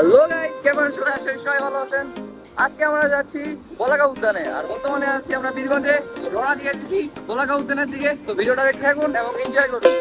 Hello guys কেমন সবাই? আছেন সবাই ভালো আছেন। আজকে আমরা যাচ্ছি বলাগা উদ্যানে। আর বর্তমানে আছি আমরা বীরগঞ্জে। রওনা দিয়ে দিছি বলাগা উদ্যানের দিকে। তো ভিডিওটা দেখতে থাকুন এবং এনজয় করুন।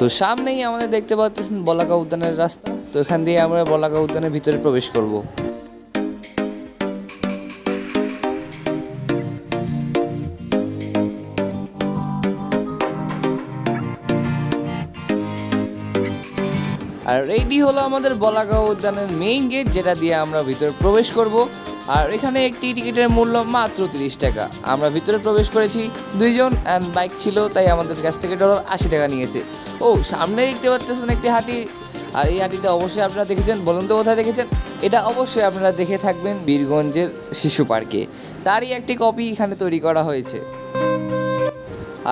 তো সামনেই আমাদের দেখতে পাচ্ছেন বলাকা উদ্যানের রাস্তা। তো এখান দিয়ে আমরা বলাকা উদ্যানের ভিতরে প্রবেশ করব। আর এইটি হলো আমাদের বলাগাঁও উদ্যানের মেইন গেট যেটা দিয়ে আমরা ভিতরে প্রবেশ করব। আর এখানে একটি টিকিটের মূল্য মাত্র তিরিশ টাকা। আমরা ভিতরে প্রবেশ করেছি, দুইজন অ্যান্ড বাইক ছিল, তাই আমাদের কাছ থেকে ডলার আশি টাকা নিয়েছে। ও সামনে দেখতে পাচ্ছেন একটি হাঁটি আর এই হাঁটিটা অবশ্যই আপনারা দেখেছেন, বলুন তো কোথায় দেখেছেন? এটা অবশ্যই আপনারা দেখে থাকবেন বীরগঞ্জের শিশু পার্কে। তারই একটি কপি এখানে তৈরি করা হয়েছে।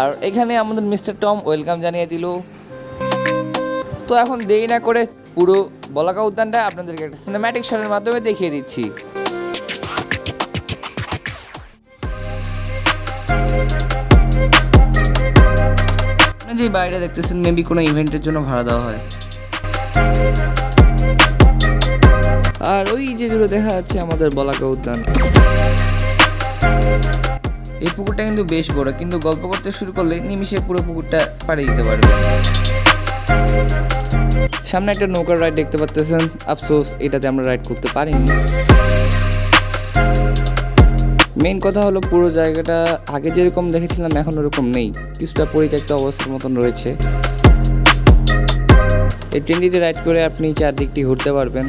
আর এখানে আমাদের মিস্টার টম ওয়েলকাম জানিয়ে দিল। তো এখন দেরি না করে পুরো বলাকা উদ্যানটা আপনাদেরকে একটা সিনেম্যাটিক শটের মাধ্যমে দেখিয়ে দিচ্ছি। আপনি যে বাইরে দেখতেছেন মেবি কোনো ইভেন্টের জন্য ভাড়া দেওয়া হয়। আর ওই যে দেখা যাচ্ছে আমাদের বলাকা উদ্যান। এই পুকুরটা কিন্তু বেশ বড়, কিন্তু গল্প করতে শুরু করলে নিমিশে পুরো পুকুরটা পাড়ে দিতে পারবে। সামনে একটা নৌকার রাইড দেখতে পাচ্তেছেন আফসোস, এটাতে আমরা রাইড করতে পারিনি। মেইন কথা হলো পুরো জায়গাটা আগে যেরকম দেখেছিলাম, এখন ওরকম নেই। কিছুটা পরিত্যক্ত অবস্থার মতন রয়েছে। এই ট্রেনটিতে রাইড করে আপনি চারদিকটি ঘুরতে পারবেন।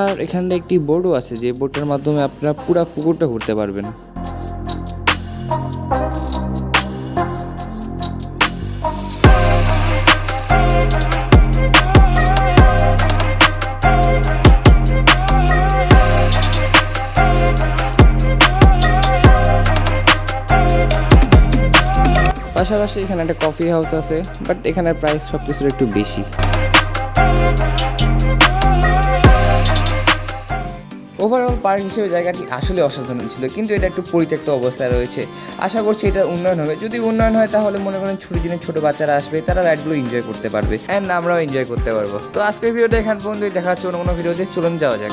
আর এখানে একটি বোর্ডও আছে, যে বোর্ডটার মাধ্যমে আপনারা পুরো পুকুরটা ঘুরতে পারবেন। পাশাপাশি এখানে একটা কফি হাউস আছে বাট এখানে প্রাইস সব কিছুর একটু বেশি। ওভারঅল পার্ক হিসেবে জায়গাটি আসলে অসাধারণ ছিল, কিন্তু এটা একটু পরিত্যক্ত অবস্থায় রয়েছে। আশা করছি এটার উন্নয়ন হবে। যদি উন্নয়ন হয়, তাহলে মনে করেন ছুটির দিনে ছোট বাচ্চারা আসবে, তারা রাইডগুলো এনজয় করতে পারবে অ্যান্ড আমরাও এনজয় করতে পারব। তো আজকের ভিডিওটা এখান পর্যন্তই, দেখা হচ্ছে অন্য কোনো ভিডিওতে, চলুন যাওয়া যাক।